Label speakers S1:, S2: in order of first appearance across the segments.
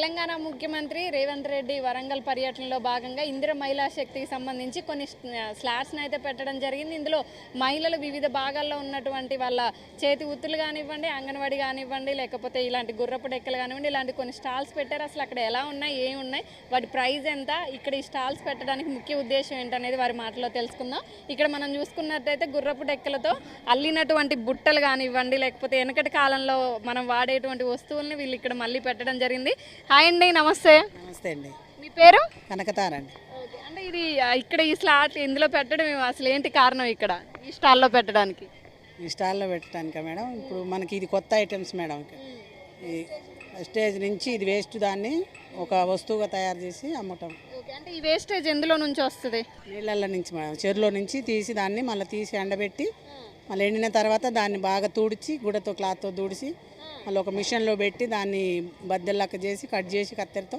S1: తెలంగాణ ముఖ్యమంత్రి రేవంత్ రెడ్డి వరంగల్ పర్యటనలో భాగంగా ఇందిర మహిళా శక్తికి సంబంధించి కొన్ని స్లాట్స్ని అయితే పెట్టడం జరిగింది. ఇందులో మహిళలు వివిధ భాగాల్లో ఉన్నటువంటి వాళ్ళ చేతి ఉత్తులు కానివ్వండి అంగన్వాడి కానివ్వండి లేకపోతే ఇలాంటి గుర్రపు డెక్కలు కానివ్వండి ఇలాంటి కొన్ని స్టాల్స్ పెట్టారు. అసలు అక్కడ ఎలా ఉన్నాయి ఏమి ఉన్నాయి వాటి ప్రైస్ ఎంత ఇక్కడ ఈ స్టాల్స్ పెట్టడానికి ముఖ్య ఉద్దేశం ఏంటనేది వారి మాటలో తెలుసుకుందాం. ఇక్కడ మనం చూసుకున్నట్టయితే గుర్రపు డెక్కలతో అల్లినటువంటి బుట్టలు కానివ్వండి లేకపోతే వెనకటి కాలంలో మనం వాడేటువంటి వస్తువుల్ని వీళ్ళు ఇక్కడ మళ్ళీ పెట్టడం జరిగింది. హాయ్ అండి నమస్తే.
S2: నమస్తే అండి.
S1: మీ పేరు?
S2: కనకతారండి
S1: అంటే ఇది ఇక్కడ ఈ స్లాట్ ఇందులో పెట్టడం అసలు ఏంటి కారణం ఇక్కడ? ఈ స్టాల్లో పెట్టడానికి.
S2: ఈ స్టాల్లో పెట్టడానికా మేడం? ఇప్పుడు మనకి ఇది కొత్త ఐటమ్స్ మేడం ఈ స్టేజ్ నుంచి ఇది వేస్ట్ దాన్ని ఒక వస్తువుగా తయారు చేసి అమ్మటం.
S1: అంటే ఈ వేస్టేజ్ ఎందులో నుంచి వస్తుంది?
S2: నీళ్ళల్లో నుంచి మేడం. చెరువులో నుంచి తీసి దాన్ని మళ్ళీ తీసి ఎండబెట్టి మళ్ళీ ఎండిన తర్వాత దాన్ని బాగా తుడిచి గుడతో క్లాత్తో తుడిచి మళ్ళీ ఒక మిషన్లో పెట్టి దాన్ని బద్దెల్లాక చేసి కట్ చేసి కత్తెరతో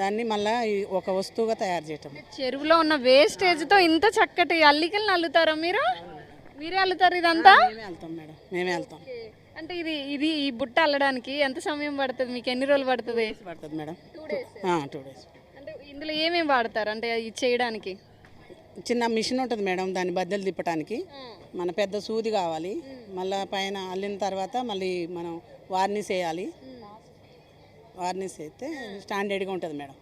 S2: దాన్ని మళ్ళీ ఒక వస్తువుగా తయారు చేయటం.
S1: చెరువులో ఉన్న వేస్టేజ్తో ఇంత చక్కటి అల్లికలను అల్లుతారా మీరు? మీరే అల్లుతారు ఇదంతా?
S2: మేమే వెళ్తాం మేడం. మేమే వెళ్తాం
S1: అంటే ఇది ఇది ఈ బుట్ట అల్లడానికి ఎంత సమయం పడుతుంది? మీకు ఎన్ని రోజులు పడుతుంది?
S2: పడుతుంది మేడం.
S1: టూ డేస్ అంటే ఇందులో ఏమేమి వాడతారు? అంటే ఇది చేయడానికి?
S2: చిన్న మిషన్ ఉంటుంది మేడం దాన్ని బద్దలు తిప్పడానికి మన పెద్ద సూది కావాలి. మళ్ళీ పైన అల్లిన తర్వాత మళ్ళీ మనం వార్నిస్ వేయాలి. వార్నిస్ అయితే స్టాండర్డ్గా ఉంటుంది మేడం.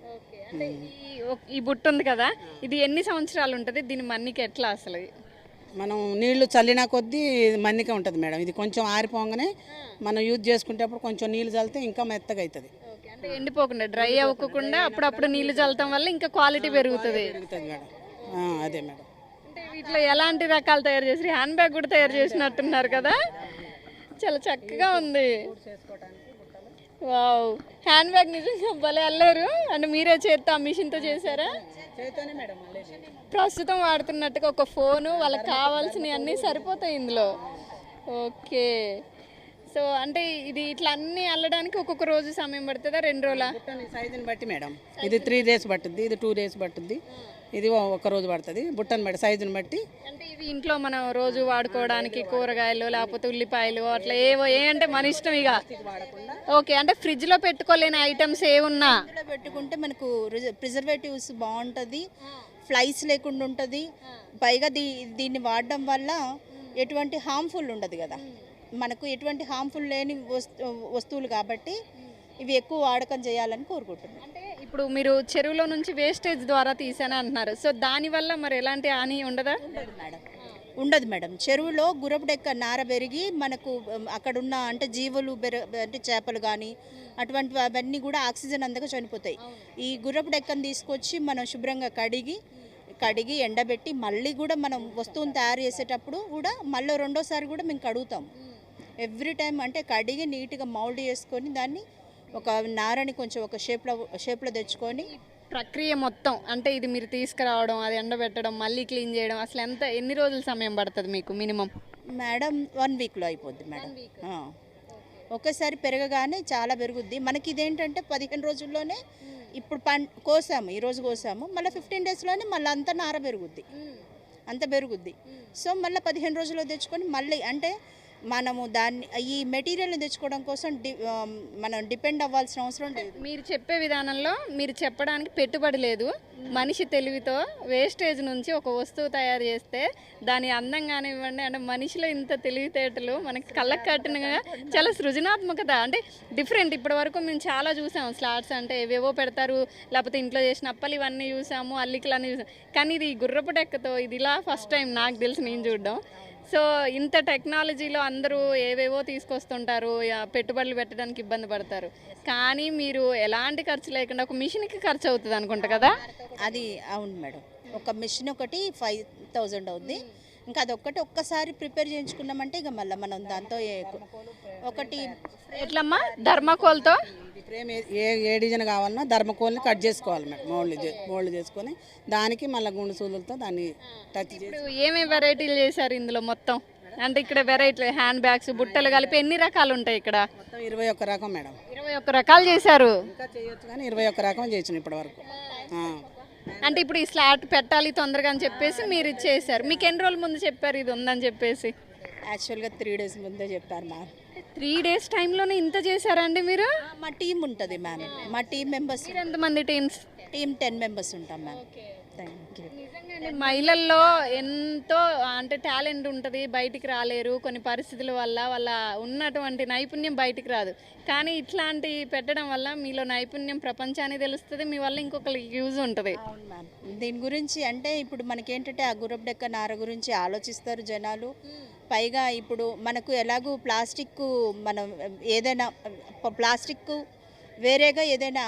S1: ఈ బుట్ట ఉంది కదా ఇది ఎన్ని సంవత్సరాలు ఉంటుంది? దీని మన్నికి ఎట్లా అసలు?
S2: మనం నీళ్ళు చల్లిన కొద్దీ మన్నిక ఉంటుంది మేడం. ఇది కొంచెం ఆరిపోగానే మనం యూజ్ చేసుకునేటప్పుడు కొంచెం నీళ్ళు చల్లితే ఇంకా మెత్తగా అవుతుంది
S1: ఎండిపోకుండా డ్రై అవ్వకుండా అప్పుడప్పుడు నీళ్ళు చల్లటం వల్ల ఇంకా క్వాలిటీ పెరుగుతుంది.
S2: పెరుగుతుంది మేడం. అదే మేడం.
S1: అంటే వీటిలో ఎలాంటి రకాలు తయారు చేసి హ్యాండ్ బ్యాగ్ కూడా తయారు చేసినట్టున్నారు కదా? చాలా చక్కగా ఉంది. వావ్. హ్యాండ్ బ్యాగ్ నిజంగా భలే అల్లారు. అంటే మీరే చేత్తో ఆ మిషన్తో చేశారా? ప్రస్తుతం వాడుతున్నట్టుగా ఒక ఫోను వాళ్ళకి కావాల్సినవి అన్నీ సరిపోతాయి ఇందులో. ఓకే. సో అంటే ఇది ఇట్లా అన్నీ అల్లడానికి ఒక్కొక్క రోజు సమయం పడుతుందా? రెండు రోజులా?
S2: సైజుని బట్టి మేడం. ఇది త్రీ డేస్ పట్టుద్ది ఇది టూ డేస్ పట్టుద్ది. ఇది ఒక రోజు పడుతుంది. బుట్టని బట్టి సైజుని బట్టి.
S1: అంటే ఇవి ఇంట్లో మనం రోజు వాడుకోవడానికి కూరగాయలు లేకపోతే ఉల్లిపాయలు అట్లా ఏవో ఏ అంటే మన ఇష్టం ఇక. ఓకే అంటే ఫ్రిడ్జ్లో పెట్టుకోలేని ఐటమ్స్ ఏమున్నా?
S3: పెట్టుకుంటే మనకు ప్రిజర్వేటివ్స్ బాగుంటుంది. ఫ్లైస్ లేకుండా ఉంటుంది. పైగా దీ దీన్ని వాడడం వల్ల ఎటువంటి హార్మ్ఫుల్ ఉండదు కదా. మనకు ఎటువంటి హార్మ్ఫుల్ లేని వస్తు వస్తువులు కాబట్టి ఇవి ఎక్కువ వాడకం చేయాలని కోరుకుంటున్నాను
S1: ఇప్పుడు మీరు చెరువులో నుంచి వేస్టేజ్ ద్వారా తీసాను అంటున్నారు. సో దాని వల్ల మరి ఎలాంటి హాని ఉండదా?
S3: మేడం. ఉండదు మేడం. చెరువులో గురపుడెక్క నార పెరిగి మనకు అక్కడున్న అంటే జీవులు బెర అంటే చేపలు కానీ అటువంటి అవన్నీ కూడా ఆక్సిజన్ అందక చనిపోతాయి. ఈ గుర్రపుడెక్కను తీసుకొచ్చి మనం శుభ్రంగా కడిగి కడిగి ఎండబెట్టి మళ్ళీ కూడా మనం వస్తువుని తయారు చేసేటప్పుడు కూడా మళ్ళీ రెండోసారి కూడా మేము కడుగుతాం. ఎవ్రీ టైం అంటే కడిగి నీట్గా మౌల్డ్ చేసుకొని దాన్ని ఒక నారని కొంచెం ఒక షేప్లో షేప్లో తెచ్చుకొని
S1: ప్రక్రియ మొత్తం అంటే ఇది మీరు తీసుకురావడం అది ఎండబెట్టడం మళ్ళీ క్లీన్ చేయడం అసలు ఎంత ఎన్ని రోజుల సమయం పడుతుంది మీకు మినిమం?
S3: మేడం వన్ వీక్లో అయిపోద్ది మేడం. ఒకేసారి పెరగగానే చాలా పెరుగుద్ది. మనకి ఇదేంటంటే పదిహేను రోజుల్లోనే ఇప్పుడు పం కోసాము ఈరోజు కోసాము. మళ్ళీ ఫిఫ్టీన్ డేస్లోనే మళ్ళీ అంత నార పెరుగుద్ది. అంత పెరుగుద్ది. సో మళ్ళీ పదిహేను రోజుల్లో తెచ్చుకొని మళ్ళీ అంటే మనము దాన్ని ఈ మెటీరియల్ని తెచ్చుకోవడం కోసం మనం డిపెండ్ అవ్వాల్సిన అవసరం లేదు.
S1: మీరు చెప్పే విధానంలో మీరు చెప్పడానికి పెట్టుబడి లేదు. మనిషి తెలివితో వేస్టేజ్ నుంచి ఒక వస్తువు తయారు చేస్తే దాని అందం కానివ్వండి అంటే మనిషిలో ఇంత తెలివితేటలు మనకి కళ్ళకు కట్టినగా చాలా సృజనాత్మకత. అంటే డిఫరెంట్ ఇప్పటి వరకు మేము చాలా చూసాము స్లాట్స్ అంటే ఏవేవో పెడతారు. లేకపోతే ఇంట్లో చేసిన అప్పలు ఇవన్నీ చూసాము. అల్లికలు అన్నీ చూసాము కానీ ఇది గుర్రపు డెక్కతో ఇది ఇలా ఫస్ట్ టైం నాకు తెలిసి నేను చూడడం. సో ఇంత టెక్నాలజీలో అందరూ ఏవేవో తీసుకొస్తుంటారు పెట్టుబడులు పెట్టడానికి ఇబ్బంది పడతారు. కానీ మీరు ఎలాంటి ఖర్చు లేకుండా ఒక మిషన్కి ఖర్చు అవుతుంది అనుకుంటా కదా?
S3: అది అవును మేడం. ఒక మిషన్ ఒకటి ఫైవ్ థౌజండ్ అవుద్ది. ఇంకా అదొక్కటి ఒక్కసారి ప్రిపేర్ చేయించుకున్నామంటే ఇక మళ్ళీ మనం దాంతో ఒకటి
S1: ఎట్లమ్మా? ధర్మకోల్తో?
S2: ఫ్రేమ్ ఏ- ఏ డిజైన్ కావాలన్నా ధర్మకోల్ని కట్ చేసుకోవాలి మేడం మోల్డ్ మోల్డ్ చేసుకొని దానికి మళ్ళీ గుండు సూదులతో దాన్ని టచ్
S1: ఏమేమి వెరైటీలు చేశారు ఇందులో మొత్తం? అంటే ఇక్కడ వెరైటీలు హ్యాండ్ బ్యాగ్స్ బుట్టలు కలిపి ఎన్ని రకాలు ఉంటాయి ఇక్కడ?
S2: మొత్తం ఇరవై ఒక్క రకం మేడం.
S1: ఇరవై ఒక్క రకాలు చేశారు.
S2: ఇంకా చేయొచ్చు కానీ ఇరవై ఒక్క రకం చేసిన ఇప్పటి వరకు.
S1: అంటే ఇప్పుడు ఈ స్లాట్ పెట్టాలి తొందరగా అని చెప్పేసి మీరు ఇది చేశారు మీకు ఎన్ని రోజుల ముందు చెప్పారు ఇది ఉందని చెప్పేసి?
S3: యాక్చువల్గా త్రీ డేస్ ముందే చెప్పారు మ్యామ్
S1: త్రీ డేస్ టైంలోనే ఇంత చేశారండి మీరు?
S3: మా టీం ఉంటుంది మ్యామ్. మా టీం మెంబర్స్.
S1: ఎంతమంది టీమ్స్?
S3: టీం టెన్ మెంబర్స్ ఉంటాం మ్యామ్. థ్యాంక్ యూ
S1: మహిళల్లో ఎంతో అంటే టాలెంట్ ఉంటుంది బయటికి రాలేరు. కొన్ని పరిస్థితుల వల్ల వాళ్ళ ఉన్నటువంటి నైపుణ్యం బయటికి రాదు. కానీ ఇట్లాంటి పెట్టడం వల్ల మీలో నైపుణ్యం ప్రపంచానికి తెలుస్తుంది మీ వల్ల ఇంకొకరికి యూజ్ ఉంటుంది.
S3: దీని గురించి అంటే ఇప్పుడు మనకేంటంటే ఆ గుర్రపు డెక్క నార గురించి ఆలోచిస్తారు జనాలు. పైగా ఇప్పుడు మనకు ఎలాగూ ప్లాస్టిక్ మనం ఏదైనా ప్లాస్టిక్ వేరేగా ఏదైనా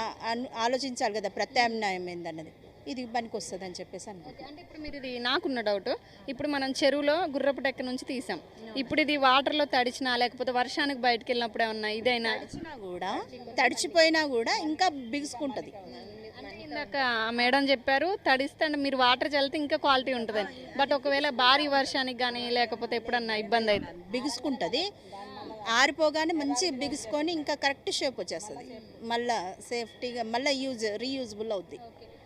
S3: ఆలోచించాలి కదా ప్రత్యామ్నాయం ఏందన్నది. ఇది పనికి వస్తుంది అని చెప్పేసి అనుకుంటున్నాను
S1: అంటే ఇప్పుడు మీరు ఇది నాకున్న డౌట్ ఇప్పుడు మనం చెరువులో గుర్రపు డెక్క నుంచి తీసాం. ఇప్పుడు ఇది వాటర్లో తడిచినా లేకపోతే వర్షానికి బయటకు వెళ్ళినప్పుడు ఏమన్నా ఇదైనా?
S3: తడిచినా కూడా తడిచిపోయినా కూడా ఇంకా బిగుసుకుంటుంది.
S1: ఇందాక మేడం చెప్పారు తడిస్తే అంటే మీరు వాటర్ చల్లితే ఇంకా క్వాలిటీ ఉంటుంది. బట్ ఒకవేళ భారీ వర్షానికి కానీ లేకపోతే ఎప్పుడన్నా ఇబ్బంది అయితే?
S3: బిగుసుకుంటుంది. ఆరిపోగానే మంచి బిగుసుకొని ఇంకా కరెక్ట్ షేప్ వచ్చేస్తుంది. మళ్ళా సేఫ్టీగా మళ్ళీ యూజ్ రీయూజబుల్ అవుద్ది.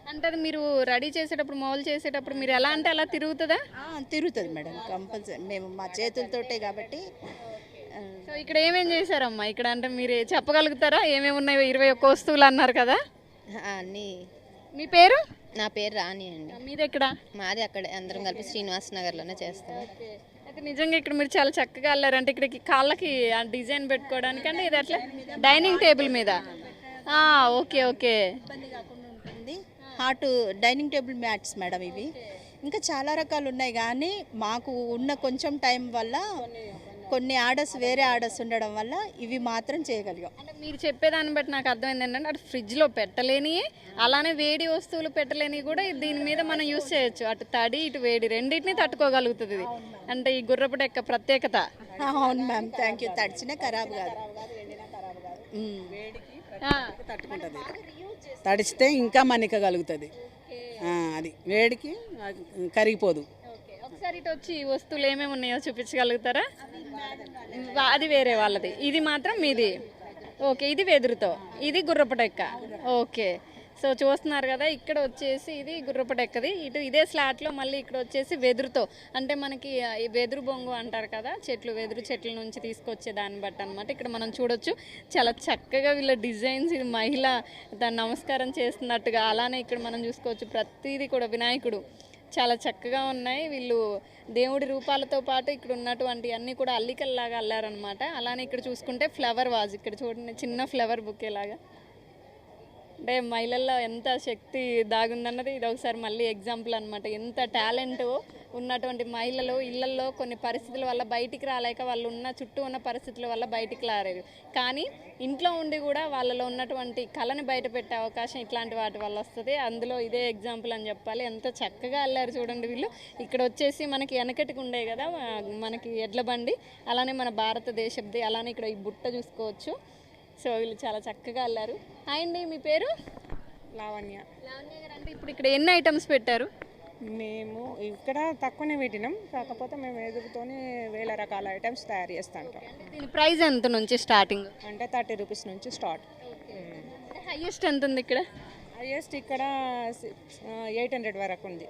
S1: అంటే అది మీరు రెడీ చేసేటప్పుడు మౌల్ చేసేటప్పుడు మీరు ఎలా అంటే అలా తిరుగుతుందా?
S3: ఆ, తిరుగుతుంది మేడం కంపల్సరీ. మేము మా చేతులతోటే కాబట్టి ఆ,
S1: సో ఇక్కడ ఏమేం చేశారమ్మా? ఇక్కడ అంటే మీరు చెప్పగలుగుతారా? ఏమేమి ఉన్నాయో? ఇరవై ఒక్క వస్తువులు అన్నారు కదా.
S4: అన్నీ.
S1: మీ పేరు?
S4: నా పేరు రాణి అండి.
S1: మీది ఎక్కడ?
S4: మాది అక్కడే అందరం కలిపి శ్రీనివాస్ నగర్లోనే చేస్తాం.
S1: అయితే నిజంగా ఇక్కడ మీరు చాలా చక్కగా వెళ్ళారు అంటే ఇక్కడికి కాళ్ళకి ఆ డిజైన్ పెట్టుకోవడానికి అంటే ఇది అట్లా డైనింగ్ టేబుల్ మీద. Okay okay.
S3: Hot dining table mats madam ఇవి. ఇంకా చాలా రకాలు ఉన్నాయి కానీ మాకు ఉన్న కొంచెం టైం వల్ల కొన్ని ఆర్డర్స్ వేరే ఆర్డర్స్ ఉండడం వల్ల ఇవి మాత్రం చేయగలిగాం.
S1: అంటే మీరు చెప్పేదాన్ని బట్టి నాకు అర్థమైంది ఏంటంటే అటు ఫ్రిడ్జ్లో పెట్టలేని అలానే వేడి వస్తువులు పెట్టలేని కూడా దీని మీద మనం యూస్ చేయొచ్చు. అటు తడి ఇటు వేడి రెండింటిని తట్టుకోగలుగుతుంది. ఇది అంటే ఈ గుర్రపు డెక్క ప్రత్యేకత.
S3: అవును మ్యామ్ థ్యాంక్ యూ తడిచినా ఖరాబ్ కాదు. మ్మ్.
S2: తట్టుకుంటుంది తడిచితే ఇంకా మన్నిక కలుగుతుంది. అది వేడికి కరిగిపోదు.
S1: ఒకసారి ఇటు వచ్చి వస్తువులు ఏమేమి ఉన్నాయో చూపించగలుగుతారా? అది వేరే వాళ్ళది. ఇది మాత్రం మీది. ఓకే ఇది వెదురుతో. ఇది గుర్రపు డెక్క ఓకే. సో చూస్తున్నారు కదా ఇక్కడ వచ్చేసి ఇది గుర్రపు డెక్కది. ఇటు ఇదే స్లాట్లో మళ్ళీ ఇక్కడ వచ్చేసి వెదురుతో అంటే మనకి వెదురు బొంగు అంటారు కదా చెట్లు వెదురు చెట్ల నుంచి తీసుకొచ్చే దాన్ని బట్టి అనమాట ఇక్కడ మనం చూడొచ్చు చాలా చక్కగా వీళ్ళ డిజైన్స్ ఇది మహిళ దాన్ని నమస్కారం చేస్తున్నట్టుగా అలానే ఇక్కడ మనం చూసుకోవచ్చు ప్రతిదీ కూడా వినాయకుడు. చాలా చక్కగా ఉన్నాయి వీళ్ళు దేవుడి రూపాలతో పాటు ఇక్కడ ఉన్నటువంటి అన్నీ కూడా అల్లికల్లాగా అల్లారనమాట అలానే ఇక్కడ చూసుకుంటే ఫ్లవర్ వాజ్ ఇక్కడ చూడండి చిన్న ఫ్లవర్ బుకే లాగా. అంటే మహిళల్లో ఎంత శక్తి దాగుందన్నది ఇది ఒకసారి మళ్ళీ ఎగ్జాంపుల్ అనమాట ఎంత టాలెంట్ ఉన్నటువంటి మహిళలు ఇళ్ళలో కొన్ని పరిస్థితుల వల్ల బయటికి రాలేక వాళ్ళు ఉన్న చుట్టూ ఉన్న పరిస్థితుల వల్ల బయటికి రాలేదు. కానీ ఇంట్లో ఉండి కూడా వాళ్ళలో ఉన్నటువంటి కళని బయట పెట్టే అవకాశం ఇట్లాంటి వాటి వల్ల వస్తుంది. అందులో ఇదే ఎగ్జాంపుల్ అని చెప్పాలి. ఎంత చక్కగా అల్లారు చూడండి వీళ్ళు. ఇక్కడ వచ్చేసి మనకి వెనకటికి ఉండే కదా మనకి ఎడ్ల బండి. అలానే మన భారతదేశంది. అలానే ఇక్కడ ఈ బుట్ట చూసుకోవచ్చు. సో వీళ్ళు చాలా చక్కగా అల్లారు. అండి మీ పేరు?
S5: లావణ్య.
S1: లావణ్య గారు అంటే ఇప్పుడు ఇక్కడ ఎన్ని ఐటమ్స్ పెట్టారు?
S5: మేము ఇక్కడ తక్కువనే పెట్టినాం కాకపోతే మేము ఎదురుతోనే వేల రకాల ఐటమ్స్ తయారు చేస్తుంటాం
S1: దీని ప్రైస్ ఎంత నుంచి స్టార్టింగ్?
S5: అంటే థర్టీ రూపీస్ నుంచి స్టార్ట్.
S1: హైయెస్ట్ ఎంత ఉంది ఇక్కడ?
S5: హైయెస్ట్ ఇక్కడ ఎయిట్ హండ్రెడ్ వరకు ఉంది.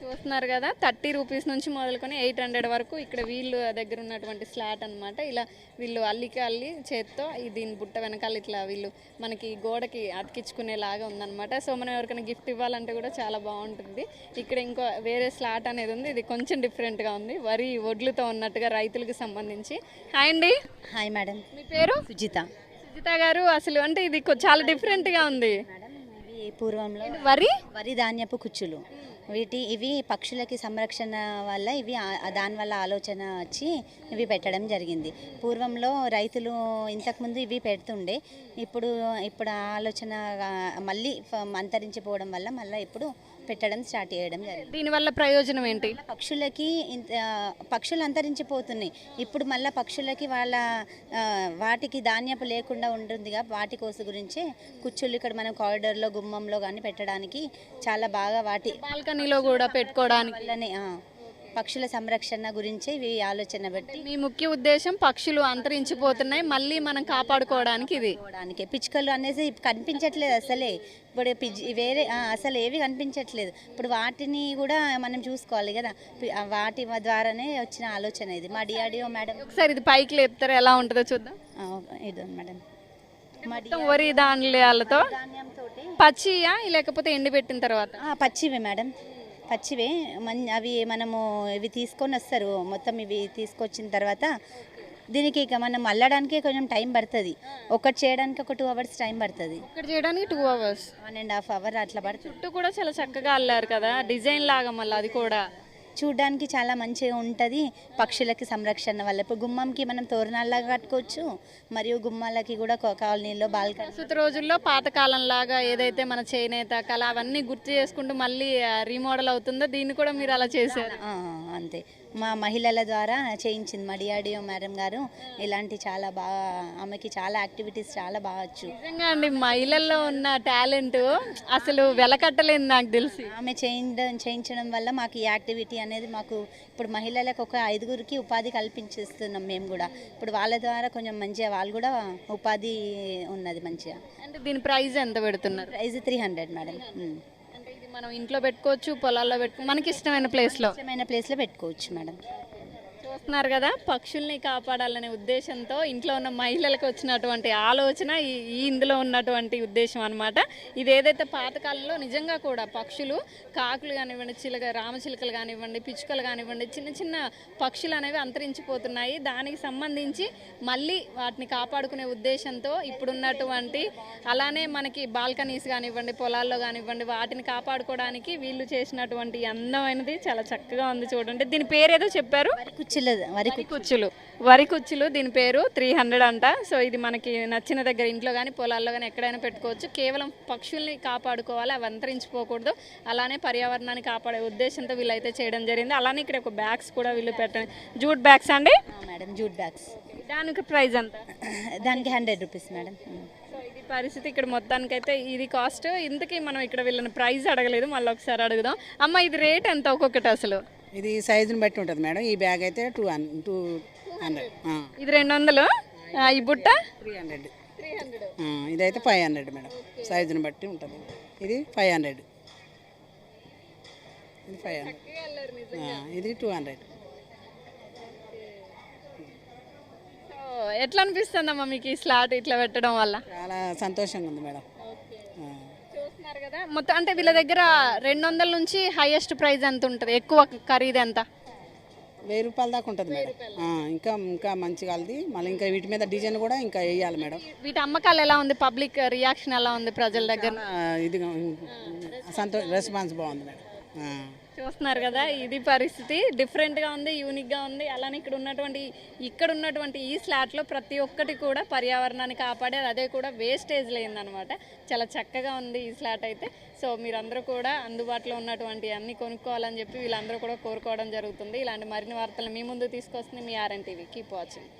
S1: చూస్తున్నారు కదా థర్టీ రూపీస్ నుంచి మొదలుకొని ఎయిట్ హండ్రెడ్ వరకు ఇక్కడ వీళ్ళు దగ్గర ఉన్నటువంటి స్లాట్ అన్నమాట. ఇలా వీళ్ళు అల్లికి అల్లి చేత్తో దీని బుట్ట వెనకాల ఇట్లా వీళ్ళు మనకి గోడకి అతికించుకునేలాగా ఉందన్నమాట. సో మనం ఎవరికైనా గిఫ్ట్ ఇవ్వాలంటే కూడా చాలా బాగుంటుంది. ఇక్కడ ఇంకో వేరే స్లాట్ అనేది ఉంది. ఇది కొంచెం డిఫరెంట్గా ఉంది. వరి వడ్లుతో ఉన్నట్టుగా రైతులకు సంబంధించి. హాయ్ అండి.
S6: హాయ్ మేడం
S1: మీ పేరు?
S6: సుజిత.
S1: సుజిత గారు అసలు అంటే ఇది చాలా డిఫరెంట్గా ఉంది.
S6: పూర్వంలో
S1: వరి?
S6: వరి ధాన్యపు కుచ్చులు. వీటి ఇవి పక్షులకి సంరక్షణ వల్ల ఇవి దానివల్ల ఆలోచన వచ్చి ఇవి పెట్టడం జరిగింది. పూర్వంలో రైతులు ఇంతకుముందు ఇవి పెడుతుండే. ఇప్పుడు ఇప్పుడు ఆ ఆలోచన మళ్ళీ అంతరించిపోవడం వల్ల మళ్ళీ ఇప్పుడు పెట్టడం స్టార్ట్ చేయడం జరిగింది.
S1: దీనివల్ల ప్రయోజనం ఏంటి?
S6: పక్షులకి పక్షులు అంతరించిపోతున్నాయి. ఇప్పుడు మళ్ళీ పక్షులకి వాళ్ళ వాటికి ధాన్యపు లేకుండా ఉంటుందిగా. వాటి కోసం గురించే కుచ్చుళ్ళు ఇక్కడ మనం కారిడార్లో గుమ్మంలో కానీ పెట్టడానికి చాలా బాగా వాటి
S1: బాల్కనీలో కూడా పెట్టుకోవడానికి.
S6: వల్లనే పక్షుల సంరక్షణ గురించే ఇవి ఆలోచన పెట్టి
S1: మీ ముఖ్య ఉద్దేశం పక్షులు అంతరించిపోతున్నాయి మళ్ళీ మనం కాపాడుకోవడానికి ఇది.
S6: పోవడానికి పిచ్చుకలు అనేసి కనిపించట్లేదు అసలే. ఇప్పుడు పిజ్ వేరే అసలు ఏవి కనిపించట్లేదు. ఇప్పుడు వాటిని కూడా మనం చూసుకోవాలి కదా. వాటి ద్వారానే వచ్చిన ఆలోచన ఇది. మా డిఆర్డిఓ మేడం
S1: ఒకసారి ఇది పైకి లేపుతారు ఎలా ఉంటుందో చూద్దాం.
S6: ఇదో మేడం.
S1: వరి ధాన్యాలతో పచ్చియా లేకపోతే ఎండబెట్టిన తర్వాత?
S6: పచ్చివే మేడం. పచ్చివే మన్ అవి మనము ఇవి తీసుకొని వస్తారు. మొత్తం ఇవి తీసుకొచ్చిన తర్వాత దీనికి ఇక మనం అల్లడానికి కొంచెం టైం పడుతుంది. ఒకటి చేయడానికి ఒక టూ అవర్స్ టైం పడుతుంది.
S1: ఇక్కడ చేయడానికి two hours.
S6: One and half hour అట్లా పడుతుంది.
S1: చుట్టూ కూడా చాలా చక్కగా అల్లారు కదా. డిజైన్ లాగా మళ్ళీ అది కూడా.
S6: చూడ్డానికి చాలా మంచిగా ఉంటుంది. పక్షులకి సంరక్షణ వల్ల. ఇప్పుడు గుమ్మంకి మనం తోరణాల్లాగా కట్టుకోవచ్చు. మరియు గుమ్మాలకి కూడా కాలనీలో బాల్కనీ
S1: ప్రస్తుత రోజుల్లో పాతకాలం లాగా ఏదైతే మన చేనేత కళ అవన్నీ గుర్తు చేసుకుంటూ మళ్ళీ రీమోడల్ అవుతుందో దీన్ని కూడా మీరు అలా చేశారు.
S6: అంతే. మా మహిళల ద్వారా చేయించింది మా డిఆర్డిఓ మేడం గారు. ఇలాంటి చాలా బాగా ఆమెకి చాలా యాక్టివిటీస్ చాలా బాగా వచ్చు.
S1: నిజంగా అండి మహిళల్లో ఉన్న టాలెంట్ అసలు వెలకట్టలేదు నాకు తెలిసి.
S6: ఆమె చేయించడం చేయించడం వల్ల మాకు ఈ యాక్టివిటీ అనేది మాకు ఇప్పుడు మహిళలకు ఒక ఐదుగురికి ఉపాధి కల్పించేస్తున్నాం మేము కూడా. ఇప్పుడు వాళ్ళ ద్వారా కొంచెం మంచిగా వాళ్ళు కూడా ఉపాధి ఉన్నది మంచిగా.
S1: అంటే దీని ప్రైస్ ఎంత పెడుతున్నారు?
S6: Price three hundred madam.
S1: మనం ఇంట్లో పెట్టుకోవచ్చు పొలాల్లో పెట్టుకో మనకి ఇష్టమైన ప్లేస్లో
S6: ఇష్టమైన ప్లేస్లో పెట్టుకోవచ్చు మేడం
S1: చూస్తున్నారు కదా పక్షుల్ని కాపాడాలనే ఉద్దేశంతో ఇంట్లో ఉన్న మహిళలకు వచ్చినటువంటి ఆలోచన ఈ ఇందులో ఉన్నటువంటి ఉద్దేశం అనమాట ఇది ఏదైతే పాతకాలంలో నిజంగా కూడా పక్షులు కాకులు కానివ్వండి చిలక రామచిలుకలు కానివ్వండి పిచ్చుకలు కానివ్వండి చిన్న చిన్న పక్షులు అనేవి అంతరించిపోతున్నాయి. దానికి సంబంధించి మళ్ళీ వాటిని కాపాడుకునే ఉద్దేశంతో ఇప్పుడున్నటువంటి అలానే మనకి బాల్కనీస్ కానివ్వండి పొలాల్లో కానివ్వండి వాటిని కాపాడుకోవడానికి వీళ్ళు చేసినటువంటి అందమైనది చాలా చక్కగా ఉంది చూడండి. దీని పేరు ఏదో చెప్పారు?
S6: వరి కుర్చీల వరి
S1: వరి కుచ్చులు వరి కుచ్చులు దీని పేరు త్రీ హండ్రెడ్ అంట. సో ఇది మనకి నచ్చిన దగ్గర ఇంట్లో కానీ పొలాల్లో కానీ ఎక్కడైనా పెట్టుకోవచ్చు. కేవలం పక్షుల్ని కాపాడుకోవాలి అవి అంతరించిపోకూడదు. అలానే పర్యావరణాన్ని కాపాడే ఉద్దేశంతో వీళ్ళైతే చేయడం జరిగింది. అలానే ఇక్కడ ఒక బ్యాగ్స్ కూడా వీళ్ళు పెట్టండి. జూట్ బ్యాగ్స్ అండి?
S6: మేడం జూట్ బ్యాగ్స్
S1: దానికి ప్రైస్ ఎంత?
S6: దానికి హండ్రెడ్ రూపీస్ మేడం.
S1: ఇది పరిస్థితి ఇక్కడ మొత్తానికైతే ఇది కాస్ట్ ఇంతకీ మనం ఇక్కడ వీళ్ళని ప్రైస్ అడగలేదు. మళ్ళీ ఒకసారి అడుగుదాం. అమ్మ ఇది రేట్ ఎంత ఒక్కొక్కటి అసలు?
S2: ఇది సైజుని బట్టి ఉంటుంది మేడం. ఈ బ్యాగ్ అయితే టూ హన్ టూ హండ్రెడ్
S1: ఇది రెండు వందలు ఈ బుట్ట?
S2: త్రీ హండ్రెడ్ ఇదైతే ఫైవ్ హండ్రెడ్ మేడం. సైజుని బట్టి ఉంటుంది. ఇది ఫైవ్ హండ్రెడ్ ఇది ఫైవ్ హండ్రెడ్ ఇది టూ హండ్రెడ్
S1: ఎట్లా అనిపిస్తుందమ్మా మీకు ఈ స్లాట్ ఇట్లా పెట్టడం వల్ల?
S2: చాలా సంతోషంగా ఉంది మేడం ఆ.
S1: చూస్తున్నారు కదా. మొత్తం అంటే వీళ్ళ దగ్గర రెండు వందల నుంచి హైయెస్ట్ ప్రైస్ ఎంత ఉంటుంది? ఎక్కువ ఖరీదు ఎంత?
S2: వెయ్యి రూపాయల దాకా ఉంటుంది మేడం. ఇంకా ఇంకా మంచిగా అది మళ్ళీ ఇంకా వీటి మీద డిజైన్ కూడా ఇంకా వేయాలి మేడం.
S1: వీటి అమ్మకాలు ఎలా ఉంది? పబ్లిక్ రియాక్షన్ ఎలా ఉంది ప్రజల దగ్గర?
S2: ఇది సంతో రెస్పాన్స్ బాగుంది మేడం.
S1: చూస్తున్నారు కదా ఇది పరిస్థితి. డిఫరెంట్గా ఉంది యూనిక్గా ఉంది. అలానే ఇక్కడ ఉన్నటువంటి ఇక్కడ ఉన్నటువంటి ఈ స్లాట్లో ప్రతి ఒక్కటి కూడా పర్యావరణాన్ని కాపాడేది అదే కూడా వేస్టేజ్ లేదనమాట చాలా చక్కగా ఉంది ఈ స్లాట్ అయితే. సో మీరందరూ కూడా అందుబాటులో ఉన్నటువంటి అన్ని కొనుక్కోవాలని చెప్పి వీళ్ళందరూ కూడా కోరుకోవడం జరుగుతుంది. ఇలాంటి మరిన్ని వార్తలు మీ ముందు తీసుకొస్తుంది మీ ఆర్ఎన్ టీవీ కీప్ వాచింగ్